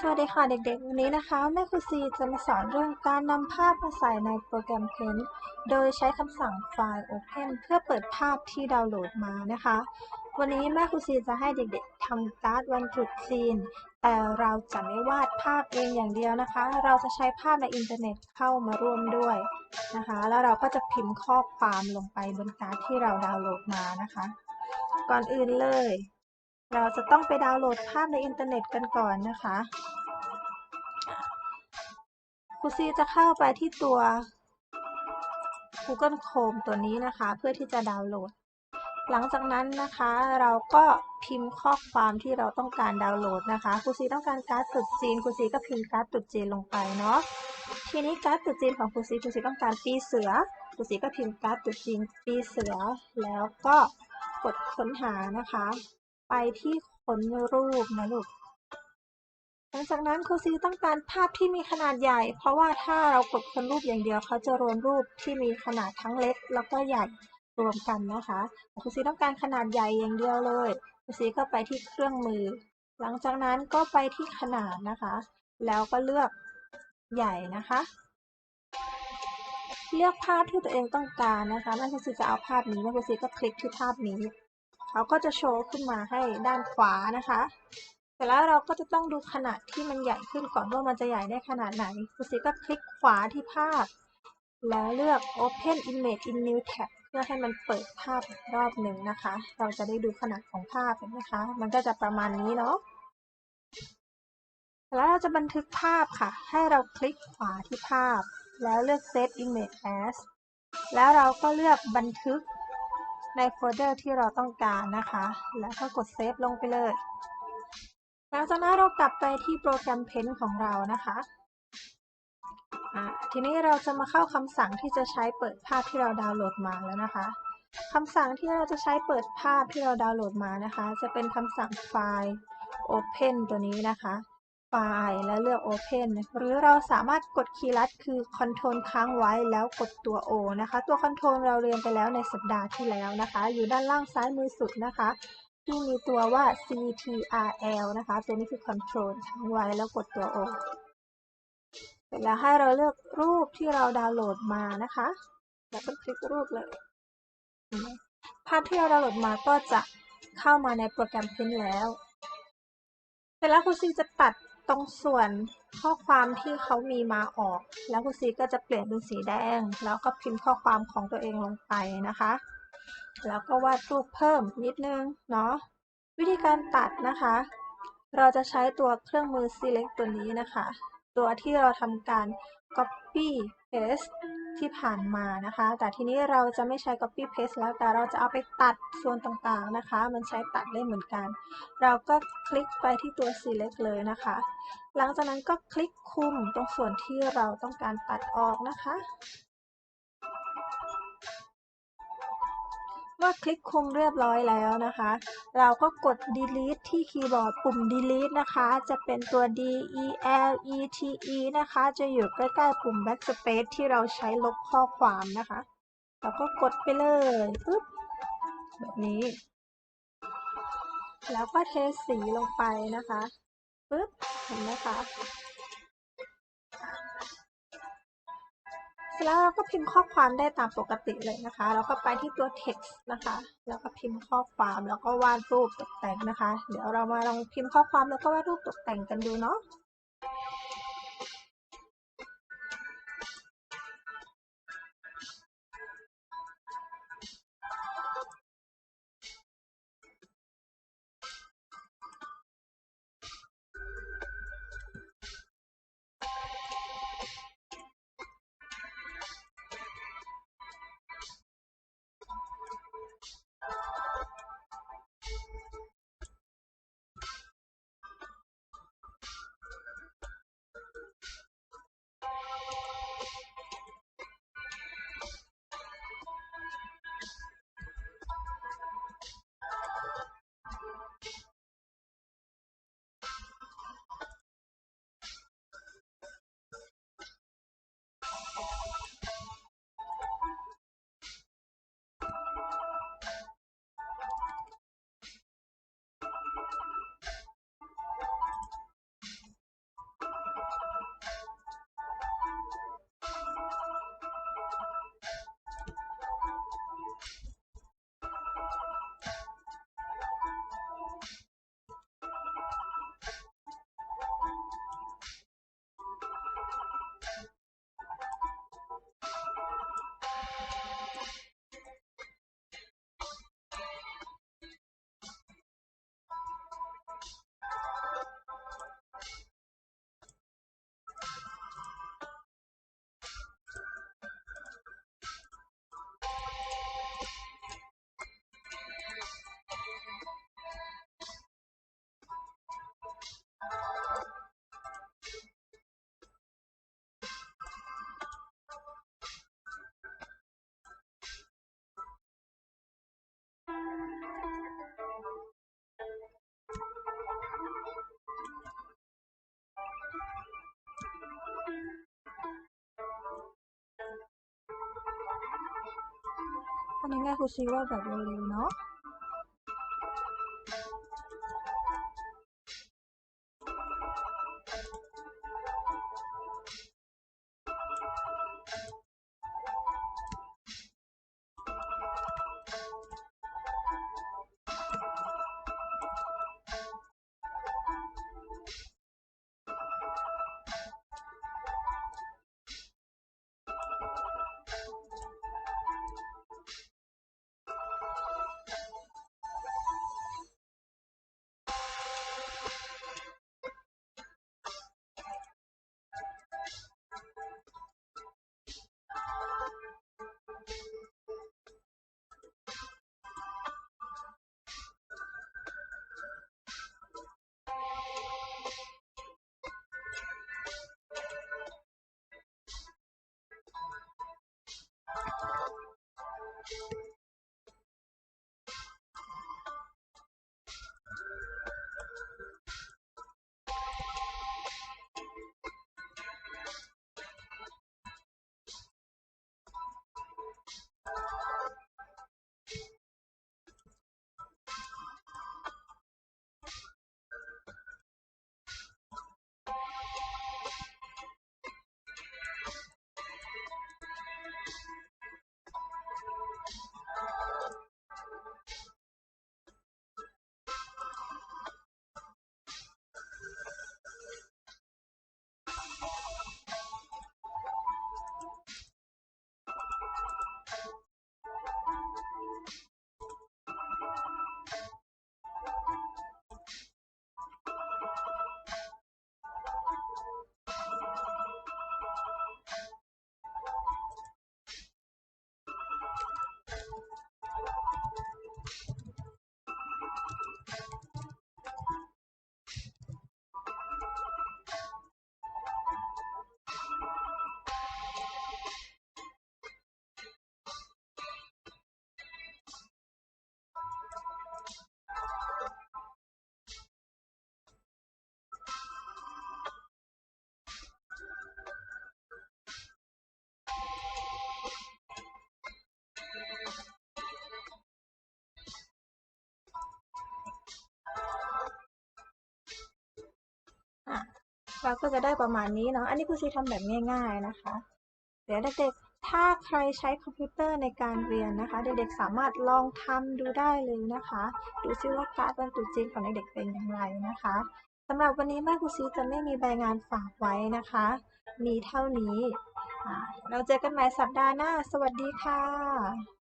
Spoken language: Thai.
สวัสดีค่ะเด็กๆ วันนี้นะคะแม่ครูซีจะมาสอนเรื่องการนำภาพมาใส่ในโปรแกรม Paint โดยใช้คำสั่งไฟล์ Open เพื่อเปิดภาพที่ดาวน์โหลดมานะคะ วันนี้แม่ครูซีจะให้เด็กๆทำการ์ดวันตรุษจีน แต่เราจะไม่วาดภาพเองอย่างเดียวนะคะ เราจะใช้ภาพในอินเทอร์เน็ตเข้ามาร่วมด้วยนะคะ แล้วเราก็จะพิมพ์ข้อความลงไปบนการ์ดที่เราดาวน์โหลดมานะคะ ก่อนอื่นเลย เราจะต้องไปดาวน์โหลดภาพในอินเทอร์เน็ตกันก่อนนะคะครูซีจะเข้าไปที่ตัว Google Chrome ตัวนี้นะคะ เพื่อที่จะดาวน์โหลด หลังจากนั้นนะคะ เราก็พิมพ์ข้อความที่เราต้องการดาวน์โหลดนะคะครูซีต้องการการ์ดตรุษจีนครูซีก็พิมพ์การ์ดตรุษจีนลงไปเนาะทีนี้การ์ดตรุษจีนของครูซีครูซีต้องการปีเสือครูซีก็พิมพ์การ์ดตรุษจีนปีเสือ แล้วก็กดค้นหานะคะ ไปที่ค้นรูปนะลูก หลังจากนั้นครูซีต้องการภาพที่มีขนาดใหญ่ เพราะว่าถ้าเรากดค้นรูปอย่างเดียวเขาจะรวมรูปที่มีขนาดทั้งเล็กแล้วก็ใหญ่รวมกันนะคะครูซีต้องการขนาดใหญ่อย่างเดียวเลยครูซีก็ไปที่เครื่องมือ หลังจากนั้นก็ไปที่ขนาดนะคะ แล้วก็เลือกใหญ่นะคะ เลือกภาพที่ตัวเองต้องการนะคะแม่ครูซีจะเอาภาพนี้แม่ครูซีก็คลิกที่ภาพนี้ เขาก็จะโชว์ขึ้นมาให้ด้านขวานะคะเสร็จแล้วเราก็จะต้องดูขนาดที่มันใหญ่ขึ้นก่อนว่ามันจะใหญ่ได้ขนาดไหนครูซีก็คลิกขวาที่ภาพ แล้วเลือก Open Image in New Tab เพื่อให้มันเปิดภาพรอบหนึ่งนะคะ เราจะได้ดูขนาดของภาพเห็นไหมคะ มันก็จะประมาณนี้เนาะแล้วเราจะบันทึกภาพค่ะ ให้เราคลิกขวาที่ภาพ แล้วเลือก Save Image As แล้วเราก็เลือกบันทึก ในโฟลเดอร์ที่เราต้องการนะคะ แล้วก็กด Save ลงไปเลย หลังจากนั้นเรากลับไปที่โปรแกรม Paint ของเรานะคะอะทีนี้เราจะมาเข้าคำสั่งที่จะใช้เปิดภาพที่เราดาวน์โหลดมาแล้วนะคะคำสั่งที่เราจะใช้เปิดภาพที่เราดาวน์โหลดมานะคะ จะเป็นคำสั่งไฟล์ Open ตัวนี้นะคะ ไฟล์แล้วเลือก Open หรือเราสามารถกดคีย์ลัดคือ Ctrl ค้างไว้แล้วกดตัว O นะคะ ตัว Ctrl เราเรียนไปแล้วในสัปดาห์ที่แล้วนะคะ อยู่ด้านล่างซ้ายมือสุดนะคะ ที่มีตัวว่า CTRL นะคะ ตัวนี้คือ Ctrl ค้างไว้แล้วกดตัว O เสร็จแล้วให้เราเลือกรูปที่เราดาวน์โหลดมานะคะ แล้วก็คลิกรูปเลย ภาพที่เราดาวน์โหลดมาก็จะเข้ามาในโปรแกรม Paint แล้ว เสร็จแล้วครูซีจะตัด ตรงส่วนข้อความที่เขามีมาออก แล้วคุณซีก็จะเปลี่ยนเป็นสีแดง แล้วก็พิมพ์ข้อความของตัวเองลงไปนะคะ แล้วก็วาดรูปเพิ่มนิดนึงเนาะวิธีการตัดนะคะ เราจะใช้ตัวเครื่องมือ select ตัวนี้นะคะ ตัวที่เราทำการ copy paste ที่ผ่านมานะคะ แต่ทีนี้เราจะไม่ใช้ copy paste แล้วแต่เราจะเอาไปตัดส่วนต่างๆนะคะ มันใช้ตัดได้เหมือนกัน เราก็คลิกไปที่ตัว select เลยนะคะ หลังจากนั้นก็คลิกคุมตรงส่วนที่เราต้องการตัดออกนะคะ เมื่อคลิกคุมเรียบร้อยแล้วนะคะ เราก็กด delete ที่คีย์บอร์ดปุ่ม delete นะคะ จะเป็นตัว D E L E T E นะคะ จะอยู่ใกล้ๆปุ่ม backspace ที่เราใช้ลบข้อความนะคะ เราก็กดไปเลยปึ๊บแบบนี้ แล้วก็เทสีลงไปนะคะปึ๊บเห็นไหมคะ สร็จแล้วเราก็พิมพ์ข้อความได้ตามปกติเลยนะคะ แล้วก็ไปที่ตัว text นะคะ แล้วก็พิมพ์ข้อความแล้วก็วาดรูปตกแต่งนะคะ เดี๋ยวเรามาลองพิมพ์ข้อความแล้วก็วาดรูปตกแต่งกันดูเนาะ အနေနဲ့ခုရှိတော့ပဲလို့နော် เราก็จะได้ประมาณนี้เนาะ อันนี้ครูซีทำแบบง่ายๆนะคะ เดี๋ยวเด็กๆ ถ้าใครใช้คอมพิวเตอร์ในการเรียนนะคะ เด็กๆ สามารถลองทำดูได้เลยนะคะ ดูซิว่าการดบรรจุจริงของเด็กๆ เป็นอย่างไรนะคะสำหรับวันนี้แม่ครูซีจะไม่มีใบงานฝากไว้นะคะ มีเท่านี้ เราเจอกันใหม่สัปดาห์หน้า สวัสดีค่ะ